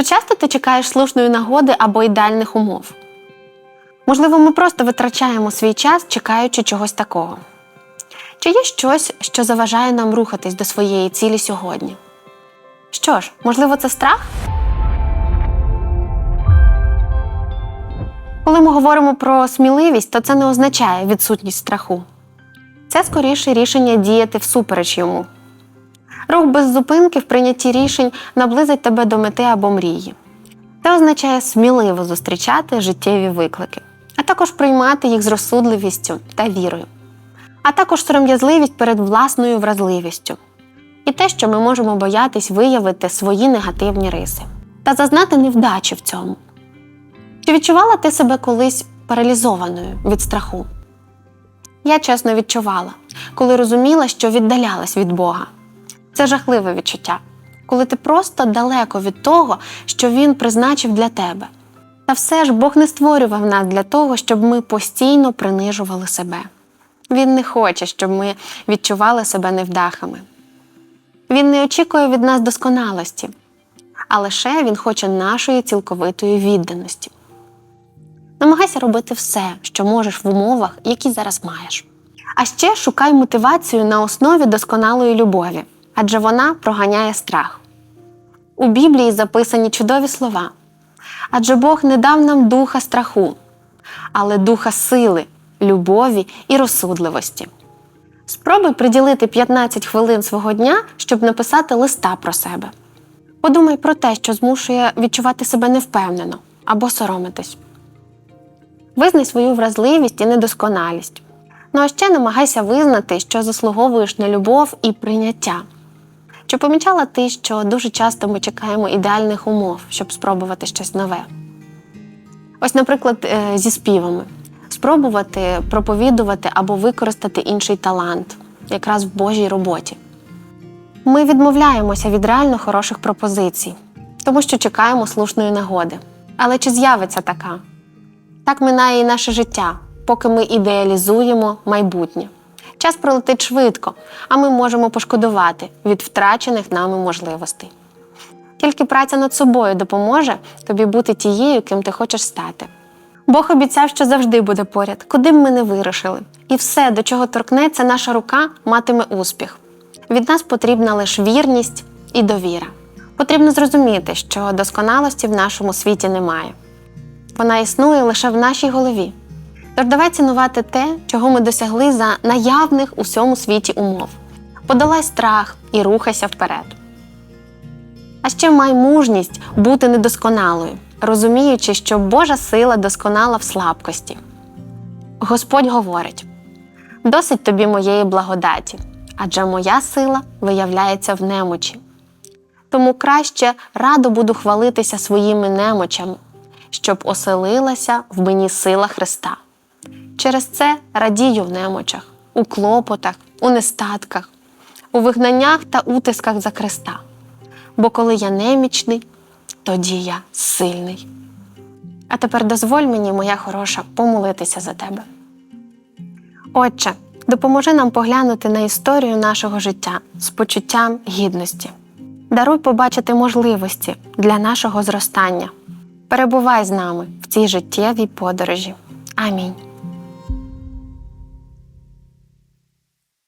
Чи часто ти чекаєш слушної нагоди або ідеальних умов? Можливо, ми просто витрачаємо свій час, чекаючи чогось такого. Чи є щось, що заважає нам рухатись до своєї цілі сьогодні? Що ж, можливо, це страх? Коли ми говоримо про сміливість, то це не означає відсутність страху. Це скоріше рішення діяти всупереч йому. Рух без зупинки в прийнятті рішень наблизить тебе до мети або мрії. Це означає сміливо зустрічати життєві виклики, а також приймати їх з розсудливістю та вірою, а також сором'язливість перед власною вразливістю і те, що ми можемо боятись виявити свої негативні риси та зазнати невдачі в цьому. Чи відчувала ти себе колись паралізованою від страху? Я чесно відчувала, коли розуміла, що віддалялась від Бога. Це жахливе відчуття, коли ти просто далеко від того, що Він призначив для тебе. Та все ж Бог не створював нас для того, щоб ми постійно принижували себе. Він не хоче, щоб ми відчували себе невдахами. Він не очікує від нас досконалості, а лише Він хоче нашої цілковитої відданості. Намагайся робити все, що можеш в умовах, які зараз маєш. А ще шукай мотивацію на основі досконалої любові, адже вона проганяє страх. У Біблії записані чудові слова. Адже Бог не дав нам духа страху, але духа сили, любові і розсудливості. Спробуй приділити 15 хвилин свого дня, щоб написати листа про себе. Подумай про те, що змушує відчувати себе невпевнено або соромитись. Визнай свою вразливість і недосконалість. Ну а ще намагайся визнати, що заслуговуєш на любов і прийняття. Чи помічала ти, що дуже часто ми чекаємо ідеальних умов, щоб спробувати щось нове? Ось, наприклад, е, зі співами. Спробувати проповідувати або використати інший талант, якраз в Божій роботі. Ми відмовляємося від реально хороших пропозицій, тому що чекаємо слушної нагоди. Але чи з'явиться така? Так минає і наше життя, поки ми ідеалізуємо майбутнє. Час пролетить швидко, а ми можемо пошкодувати від втрачених нами можливостей. Тільки праця над собою допоможе тобі бути тією, ким ти хочеш стати. Бог обіцяв, що завжди буде поряд, куди б ми не вирушили. І все, до чого торкнеться наша рука, матиме успіх. Від нас потрібна лише вірність і довіра. Потрібно зрозуміти, що досконалості в нашому світі немає. Вона існує лише в нашій голові. Тож давай цінувати те, чого ми досягли за наявних у всьому світі умов. Подолай страх і рухайся вперед. А ще май мужність бути недосконалою, розуміючи, що Божа сила досконала в слабкості. Господь говорить: досить тобі моєї благодаті, адже моя сила виявляється в немочі. Тому краще радо буду хвалитися своїми немочами, щоб оселилася в мені сила Христа. Через це радію в немочах, у клопотах, у нестатках, у вигнаннях та утисках за Христа. Бо коли я немічний, тоді я сильний. А тепер дозволь мені, моя хороша, помолитися за тебе. Отче, допоможи нам поглянути на історію нашого життя з почуттям гідності. Даруй побачити можливості для нашого зростання. Перебувай з нами в цій життєвій подорожі. Амінь.